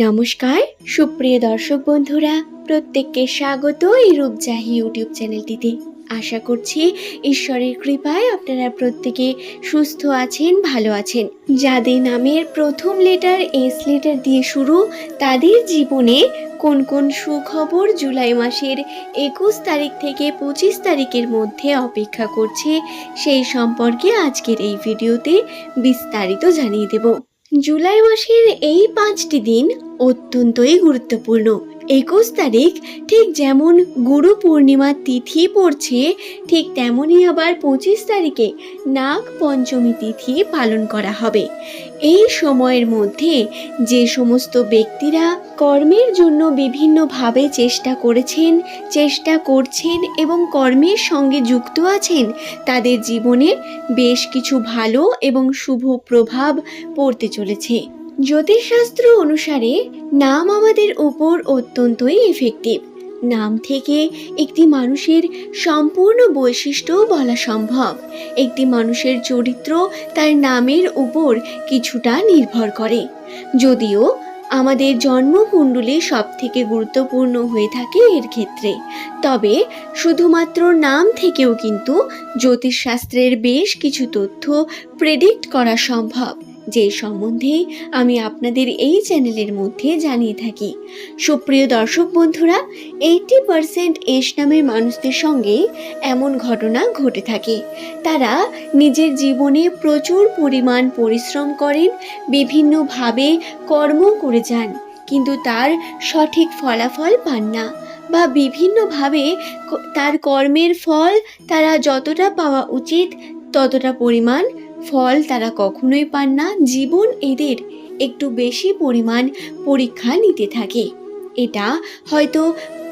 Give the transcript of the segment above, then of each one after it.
নমস্কার, সুপ্রিয় দর্শক বন্ধুরা, প্রত্যেককে স্বাগত এই রূপজাহি ইউটিউব চ্যানেলটিতে। আশা করছি ঈশ্বরের কৃপায় আপনারা প্রত্যেকে সুস্থ আছেন, ভালো আছেন। যাদের নামের প্রথম লেটার এস লেটার দিয়ে শুরু, তাদের জীবনে কোন কোন সুখবর জুলাই মাসের একুশ তারিখ থেকে পঁচিশ তারিখের মধ্যে অপেক্ষা করছে, সেই সম্পর্কে আজকের এই ভিডিওতে বিস্তারিত জানিয়ে দেব। জুলাই মাসের এই পাঁচটি দিন অত্যন্তই গুরুত্বপূর্ণ। একুশ তারিখ ঠিক যেমন গুরু পূর্ণিমার তিথি পড়ছে, ঠিক তেমনই আবার পঁচিশ তারিখে নাগ পঞ্চমী তিথি পালন করা হবে। এই সময়ের মধ্যে যে সমস্ত ব্যক্তিরা কর্মের জন্য বিভিন্নভাবে চেষ্টা করেছেন, চেষ্টা করছেন এবং কর্মের সঙ্গে যুক্ত আছেন, তাদের জীবনে বেশ কিছু ভালো এবং শুভ প্রভাব পড়তে চলেছে। জ্যোতিষশাস্ত্র অনুসারে নাম আমাদের উপর অত্যন্তই এফেক্টিভ নাম থেকে একটি মানুষের সম্পূর্ণ বৈশিষ্ট্য বলা সম্ভব। একটি মানুষের চরিত্র তার নামের উপর কিছুটা নির্ভর করে। যদিও আমাদের জন্মকুণ্ডলী সব থেকে গুরুত্বপূর্ণ হয়ে থাকে এর ক্ষেত্রে। তবে শুধুমাত্র নাম থেকেও কিন্তু জ্যোতিষশাস্ত্রের বেশ কিছু তথ্য প্রেডিক্ট করা সম্ভব। যে সম্বন্ধে আমি আপনাদের এই চ্যানেলের মধ্যে জানিয়ে থাকি। সুপ্রিয় দর্শক বন্ধুরা এইটি পারসেন্ট এস নামের মানুষদের সঙ্গে এমন ঘটনা ঘটে থাকে। তারা নিজের জীবনে প্রচুর পরিমাণ পরিশ্রম করেন, বিভিন্নভাবে কর্ম করে যান, কিন্তু তার সঠিক ফলাফল পান না বা বিভিন্নভাবে তার কর্মের ফল তারা যতটা পাওয়া উচিত ততটা পরিমাণ ফল তারা কখনোই পান না, জীবন এদের একটু বেশি পরিমাণ পরীক্ষা নিতে থাকে। এটা হয়তো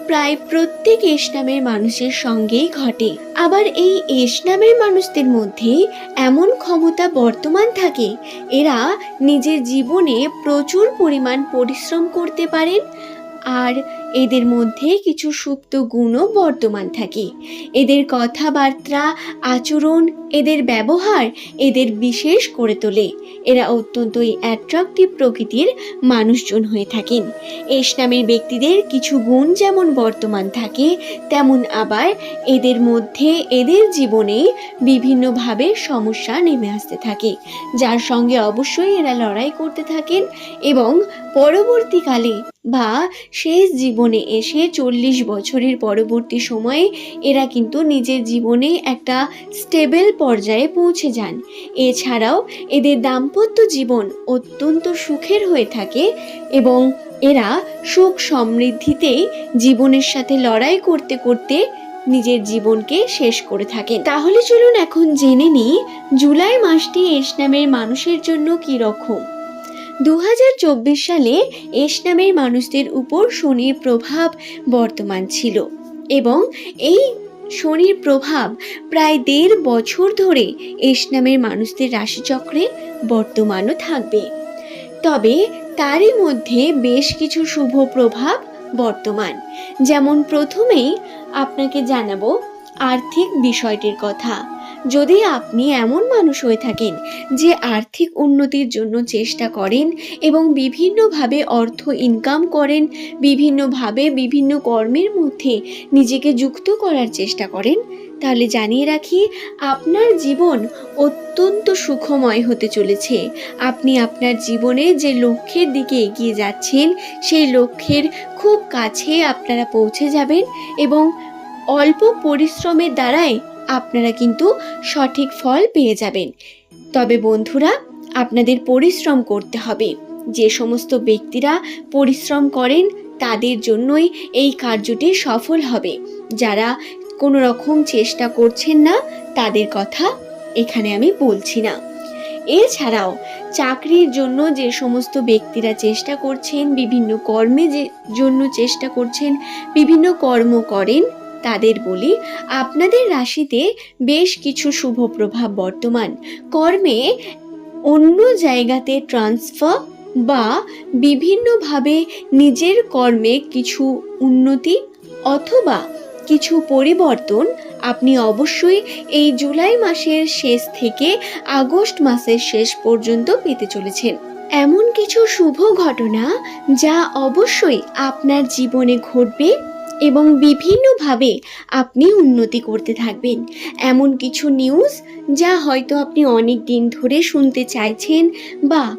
প্রায় প্রত্যেক এস নামের মানুষের সঙ্গেই ঘটে। আবার এই এস নামের মানুষদের মধ্যে এমন ক্ষমতা বর্তমান থাকে, এরা নিজের জীবনে প্রচুর পরিমাণ পরিশ্রম করতে পারেন আর এদের মধ্যে কিছু সুপ্ত গুণও বর্তমান থাকে। এদের কথাবার্তা, আচরণ, এদের ব্যবহার এদের বিশেষ করে তোলে। এরা অত্যন্তই অ্যাট্রাকটিভ প্রকৃতির মানুষজন হয়ে থাকেন। এস নামের ব্যক্তিদের কিছু গুণ যেমন বর্তমান থাকে, তেমন আবার এদের মধ্যে এদের জীবনে বিভিন্নভাবে সমস্যা নেমে আসতে থাকে। যার সঙ্গে অবশ্যই এরা লড়াই করতে থাকেন এবং পরবর্তীকালে বা শেষ জীবনে এসে চল্লিশ বছরের পরবর্তী সময়ে এরা কিন্তু নিজের জীবনে একটা স্টেবল পর্যায়ে পৌঁছে যান। এছাড়াও এদের দাম্পত্য জীবন অত্যন্ত সুখের হয়ে থাকে এবং এরা সুখ সমৃদ্ধিতে জীবনের সাথে লড়াই করতে করতে নিজের জীবনকে শেষ করে থাকে তাহলে চলুন এখন জেনে নিই, জুলাই মাসটি এস নামের মানুষের জন্য কী রকম? দু হাজার চব্বিশ সালে এস নামের মানুষদের উপর শনির প্রভাব বর্তমান ছিল এবং এই শনির প্রভাব প্রায় দেড় বছর ধরে এস নামের মানুষদের রাশিচক্রে বর্তমানও থাকবে। তবে তারই মধ্যে বেশ কিছু শুভ প্রভাব বর্তমান। যেমন প্রথমেই আপনাকে জানাব আর্থিক বিষয়টির কথা। যদি আপনি এমন মানুষ হয়ে থাকেন যে আর্থিক উন্নতির জন্য চেষ্টা করেন এবং বিভিন্নভাবে অর্থ ইনকাম করেন, বিভিন্নভাবে বিভিন্ন কর্মের মধ্যে নিজেকে যুক্ত করার চেষ্টা করেন, তাহলে জানিয়ে রাখি আপনার জীবন অত্যন্ত সুখময় হতে চলেছে। আপনি আপনার জীবনে যে লক্ষ্যের দিকে এগিয়ে যাচ্ছেন, সেই লক্ষ্যের খুব কাছে আপনারা পৌঁছে যাবেন এবং অল্প পরিশ্রমের দ্বারাই আপনারা কিন্তু সঠিক ফল পেয়ে যাবেন। তবে বন্ধুরা, আপনাদের পরিশ্রম করতে হবে। যে সমস্ত ব্যক্তিরা পরিশ্রম করেন, তাদের জন্যই এই কার্যটি সফল হবে। যারা কোনো রকম চেষ্টা করছেন না, তাদের কথা এখানে আমি বলছি না। এছাড়াও, চাকরির জন্য যে সমস্ত ব্যক্তিরা চেষ্টা করছেন, বিভিন্ন কর্মে যে জন্য চেষ্টা করছেন, বিভিন্ন কর্ম করেন তাদের বলি, আপনাদের রাশিতে বেশ কিছু শুভ প্রভাব বর্তমান। কর্মে অন্য জায়গাতে ট্রান্সফার বা বিভিন্নভাবে নিজের কর্মে কিছু উন্নতি অথবা কিছু পরিবর্তন, আপনি অবশ্যই এই জুলাই মাসের শেষ থেকে আগস্ট মাসের শেষ পর্যন্ত পেতে চলেছেন। এমন কিছু শুভ ঘটনা যা অবশ্যই আপনার জীবনে ঘটবে এবং বিভিন্নভাবে আপনি উন্নতি করতে থাকবেন। এমন কিছু নিউজ যা হয়তো আপনি অনেক দিন ধরে শুনতে চাইছেন বা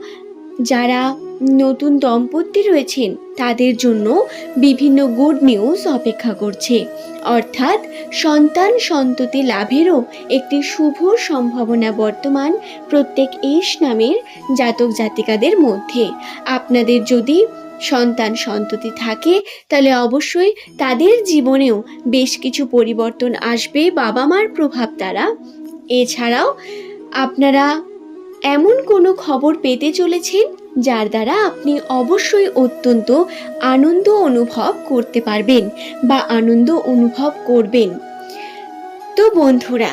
যারা নতুন দম্পতি রয়েছেন, তাদের জন্য বিভিন্ন গুড নিউজ অপেক্ষা করছে। অর্থাৎ সন্তান সন্ততি লাভেরও একটি শুভ সম্ভাবনা বর্তমান প্রত্যেক এস নামের জাতক জাতিকাদের মধ্যে। আপনাদের যদি সন্তান সন্ততি থাকে, তাহলে অবশ্যই তাদের জীবনেও বেশ কিছু পরিবর্তন আসবে বাবা মার প্রভাব দ্বারা। এছাড়াও আপনারা এমন কোনো খবর পেতে চলেছেন যার দ্বারা আপনি অবশ্যই অত্যন্ত আনন্দ অনুভব করতে পারবেন বা আনন্দ অনুভব করবেন। তো বন্ধুরা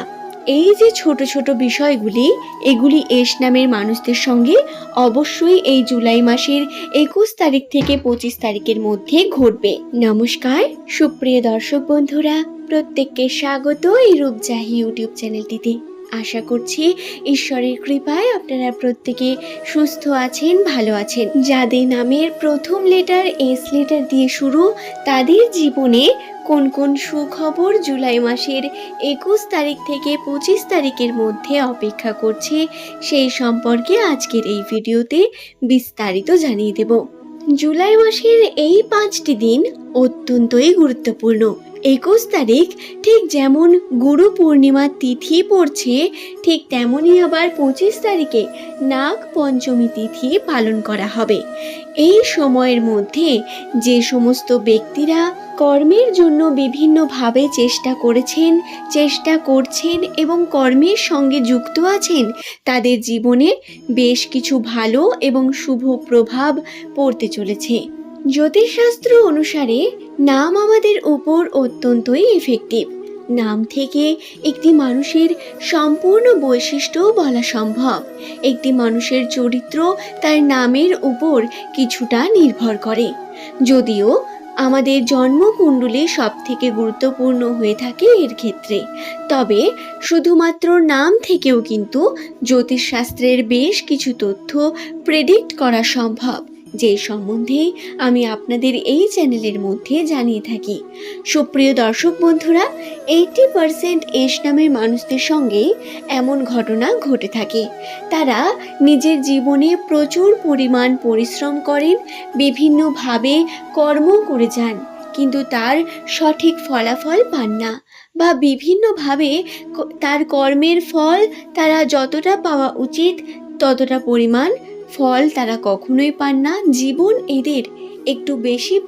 এই যে ছোট ছোট বিষয়গুলি, এগুলি এস নামের মানুষদের সঙ্গে অবশ্যই এই জুলাই মাসের একুশ তারিখ থেকে পঁচিশ তারিখের মধ্যে ঘটবে। নমস্কার, সুপ্রিয় দর্শক বন্ধুরা, প্রত্যেককে স্বাগত এই রূপজাহি ইউটিউব চ্যানেলটিতে। আশা করছি ঈশ্বরের কৃপায় আপনারা প্রত্যেকে সুস্থ আছেন, ভালো আছেন। যাদের নামের প্রথম লেটার এস লেটার দিয়ে শুরু, তাদের জীবনে কোন কোন সুখবর জুলাই মাসের একুশ তারিখ থেকে পঁচিশ তারিখের মধ্যে অপেক্ষা করছে, সেই সম্পর্কে আজকের এই ভিডিওতে বিস্তারিত জানিয়ে দেব। জুলাই মাসের এই পাঁচটি দিন অত্যন্তই গুরুত্বপূর্ণ। একুশ তারিখ ঠিক যেমন গুরু পূর্ণিমার তিথি পড়ছে, ঠিক তেমনই আবার পঁচিশ তারিখে নাগ পঞ্চমী তিথি পালন করা হবে। এই সময়ের মধ্যে যে সমস্ত ব্যক্তিরা কর্মের জন্য বিভিন্নভাবে চেষ্টা করেছেন, চেষ্টা করছেন এবং কর্মের সঙ্গে যুক্ত আছেন, তাদের জীবনে বেশ কিছু ভালো এবং শুভ প্রভাব পড়তে চলেছে। জ্যোতিষশাস্ত্র অনুসারে নাম আমাদের উপর অত্যন্তই এফেক্টিভ নাম থেকে একটি মানুষের সম্পূর্ণ বৈশিষ্ট্য বলা সম্ভব। একটি মানুষের চরিত্র তার নামের উপর কিছুটা নির্ভর করে। যদিও আমাদের জন্মকুণ্ডলী সব থেকে গুরুত্বপূর্ণ হয়ে থাকে এর ক্ষেত্রে। তবে শুধুমাত্র নাম থেকেও কিন্তু জ্যোতিষশাস্ত্রের বেশ কিছু তথ্য প্রেডিক্ট করা সম্ভব। যে সম্বন্ধে আমি আপনাদের এই চ্যানেলের মধ্যে জানিয়ে থাকি। সুপ্রিয় দর্শক বন্ধুরা এইটি পারসেন্ট এস নামের মানুষদের সঙ্গে এমন ঘটনা ঘটে থাকে। তারা নিজের জীবনে প্রচুর পরিমাণ পরিশ্রম করেন, বিভিন্নভাবে কর্ম করে যান, কিন্তু তার সঠিক ফলাফল পান না বা বিভিন্নভাবে তার কর্মের ফল তারা যতটা পাওয়া উচিত ততটা পরিমাণ ফল তারা কখনোই পান না। জীবন এদের একটু বেশি